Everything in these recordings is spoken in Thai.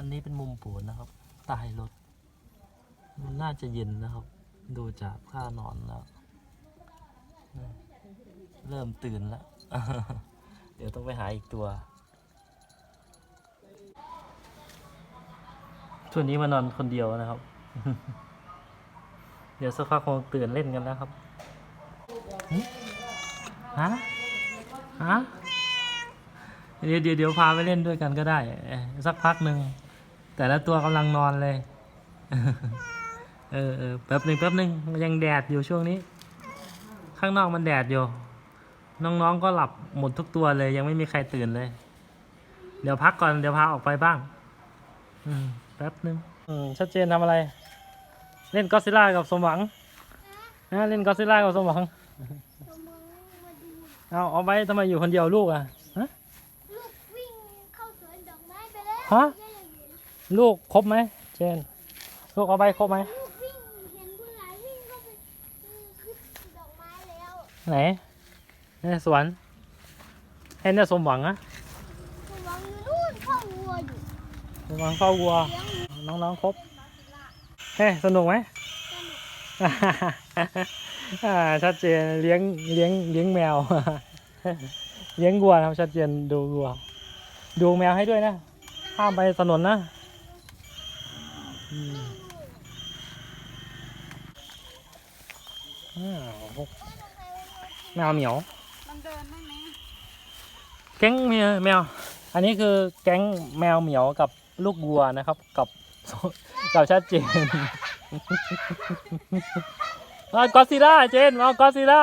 อันนี้เป็นมุมปูนนะครับใต้รถ มันน่าจะเย็นนะครับ ดูจากท่านอนแล้ว เริ่มตื่นแล้ว เดี๋ยวต้องไปหาอีกตัว ช่วงนี้มานอนคนเดียวนะครับ เดี๋ยวสักพักคงตื่นเล่นกันแล้วครับฮะฮะเดี๋ยวเดี๋ยวพาไปเล่นด้วยกันก็ได้ สักพักหนึ่ง แต่ละตัวกำลังนอนเลย เออเออแป๊บหนึ่งแป๊บหนึ่งยังแดดอยู่ช่วงนี้ ข้างนอกมันแดดอยู่ น้องๆก็หลับหมดทุกตัวเลย ยังไม่มีใครตื่นเลย เดี๋ยวพักก่อนเดี๋ยวพาออกไปบ้าง อืมแป๊บหนึ่งอืมชัดเจนทำอะไร เล่นก็ซิล่ากับสมหวังนะเล่นก็ซิล่ากับสมหวังเอาเอาไปทำไมอยู่คนเดียวลูกอะฮะลูกวิ่งเข้าสวนดอกไม้ไปแล้วฮะแม่ยังเห็น ลูกครบไหมเจน ลูกเอาไปครบไหมวิ่งเห็นผู้หลายวิ่งเข้าไปอืมขึ้นดอกไม้แล้วไหนในสวนให้เนี่ยสมหวังอะสมองอยู่นู่นเข้าวัวอยู่สมหวังเฝ้าวัว เลี้ยงวัวน้องๆครบเฮ้ยสนุกไหม อ่าชัดเจนเลี้ยงเลี้ยงเลี้ยงแมว เลี้ยงวัวนะครับชัดเจนดูวัว ดูแมวให้ด้วยนะ ข้ามไปถนนนะ อ้าวแมวเหมียว มันเดินได้ไหมแก๊งแมวแมว อันนี้คือแก๊งแมวเหมียวกับลูกวัวนะครับ กับกับชัดเจนมากอซิล่าเจนมากอซิล่า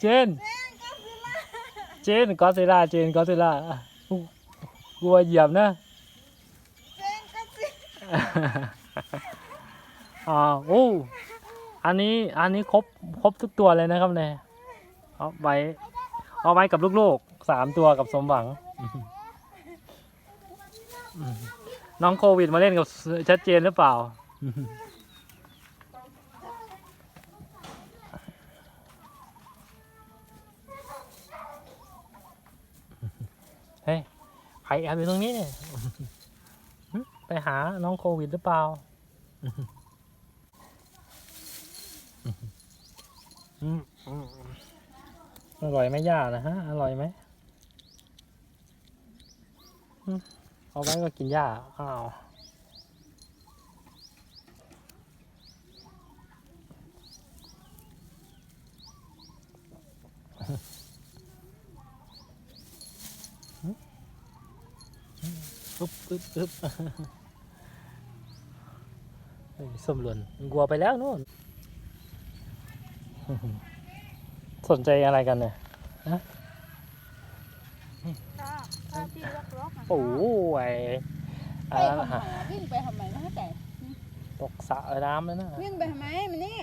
เจน เจนกอซิล่าเจนกอซิล่าวัวเหยียบนะ เจนก็สิ อ่าโอ้อันนี้อันนี้ครบครบทุกตัวเลยนะครับเนี่ยเอาไว้เอาไว้กับลูกๆสามตัวกับสมหวัง น้องโควิดมาเล่นกับชัดเจนหรือเปล่า เฮ้ยใครแอบอยู่ตรงนี้เนี่ย หึไปหาน้องโควิดหรือเปล่า อร่อยไหมย่านะฮะ อร่อยไหม เอาไว้ก็กินหญ้าอ้าวอึ๊บอึ๊บอึ๊บ ส้มหล่นกลัวไปแล้วนู่นสนใจอะไรกันเนี่ยก็ก็ที่ล็อกล็อกโอ้ยไปอะไรทำนะไมฮะอะวิ่งไปทำไมไม่เข้าใจตกสระน้ำแล้วนะวิ่งไปทำไมมันนี่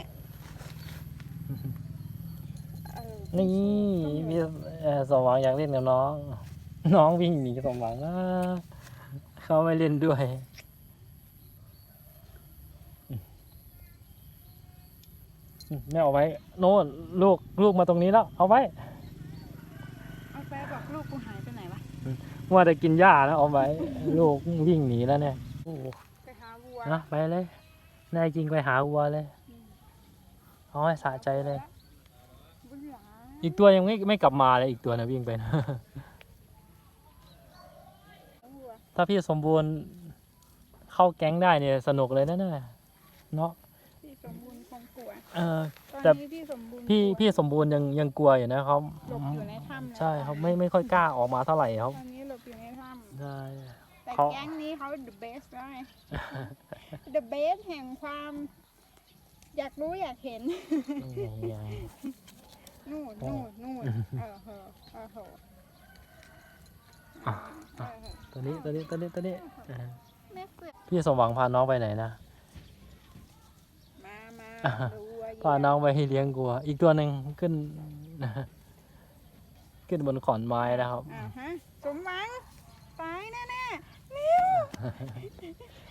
เออนี่พี่เอ่อสมหวังอยากเล่นกับน้อง น้องวิ่งหนีสมหวังอะเขาไม่เล่นด้วย ไม่เอาไว้ โน่นลูกลูกมาตรงนี้แล้ว เอาไว้เอาไปบอกลูกกูหายไปไหนวะว่าจะกินหญ้าแล้วเอาไว้ ลูกวิ่งหนีแล้วเนี่ยโอ้ไปหาวัวนะไปเลยนายจริงไปหาวัวเลยเอาให้สะใจเลย บุญหลาอีกตัวยังไม่ไม่กลับมาเลยอีกตัวนะวิ่งไปนะ วัวถ้าพี่สมบูรณ์เข้าแก๊งได้เนี่ยสนุกเลยนะเนี่ยเนาะ พี่สมบูรณ์คงกลัว เออตอนแต่นี้พี่สมบูรณ์พี่กลัวพี่สมบูรณ์ยังยังกลัวอยู่นะเขาหลบอยู่ในถ้ำแล้วใช่เขาไม่ไม่ค่อยกล้าออกมาเท่าไหร่เขาตอนนี้หลบอยู่ในถ้ใช่ำแต่เขา แก๊งนี้เขา the best แล้วไง the best แห่งความ อยากรู้อยากเห็นยังนู่นนู่นนู่นเออเหอะเออเหอะอะ เออเหอะตัวนี้ตัวนี้ตัวนี้ตัวนี้เออแม่เฟือกพี่สมหวังพาน้องไปไหนนะ มามาอ่ะดูวัวเหยียบพาน้องไปให้เลี้ยงกัว อีกตัวหนึ่งขึ้นขึ้นบนขอนไม้นะครับอ่าฮะสมหวังตายแน่แน่ๆนิ้ว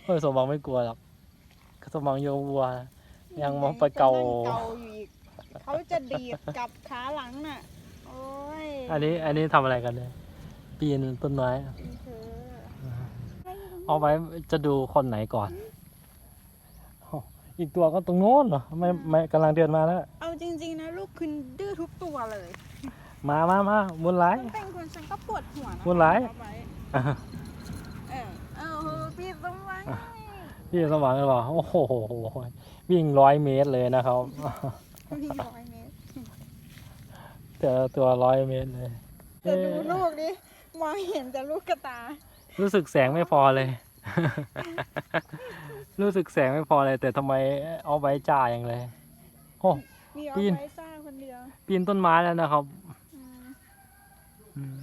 เฮ้ยสมหวังไม่กลัวหรอกสมหวังโยวัว ยังมองไปเกา จะนั่งเกาอยู่อีกเขาจะดีดกลับขาหลังน่ะ โอ้ยอันนี้อันนี้ทำอะไรกันเนี่ยปีนต้นไม้ เธออเอาไว้จะดูคนไหนก่อน อ้าวอีกตัวก็ตรงโน้นเหรอไม่ไม่กำลังเดินมาแล้ว เอาจริง ๆ นะลูกคือดื้อทุกตัวเลยมามามาบุญหลายฉันเป็นคนฉันก็ปวดหัวนะพูดร้าย เอาไว้เออเออพี่สมหวังพี่สมหวังเลยบอกโอ้โหวิ่งร้อยเมตรเลยนะครับพี่ร้อยเมตรแต่ละตัวร้อยเมตรเลยจะดูลูกดิมองเห็นแต่ลูกกระตา รู้สึกแสงไม่พอเลย รู้สึกแสงไม่พอเลย แต่ทำไมเอาไว้จ่าอย่างเลยโอ้มีเอาปีนไว้ซ่าคนเดียวปีนต้นไม้แล้วนะครับอืมอืม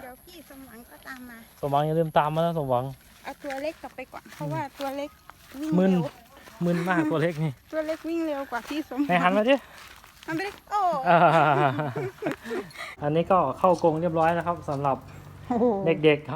เดี๋ยวพี่สมหวังก็ตามมา สมหวังอย่าลืมตามมานะสมหวัง เอาตัวเล็กกลับไปก่อน เพราะว่าตัวเล็กวิ่งมึน เร็ว มึนมากตัวเล็กนี่ ตัวเล็กวิ่งเร็วกว่าพี่สมหไหนวังหันมาดิมันไม่ได้โอ้อ่าอันนี้ก็เข้ากรงเรียบร้อยนะครับสำหรับโอ้โหเด็กๆครับ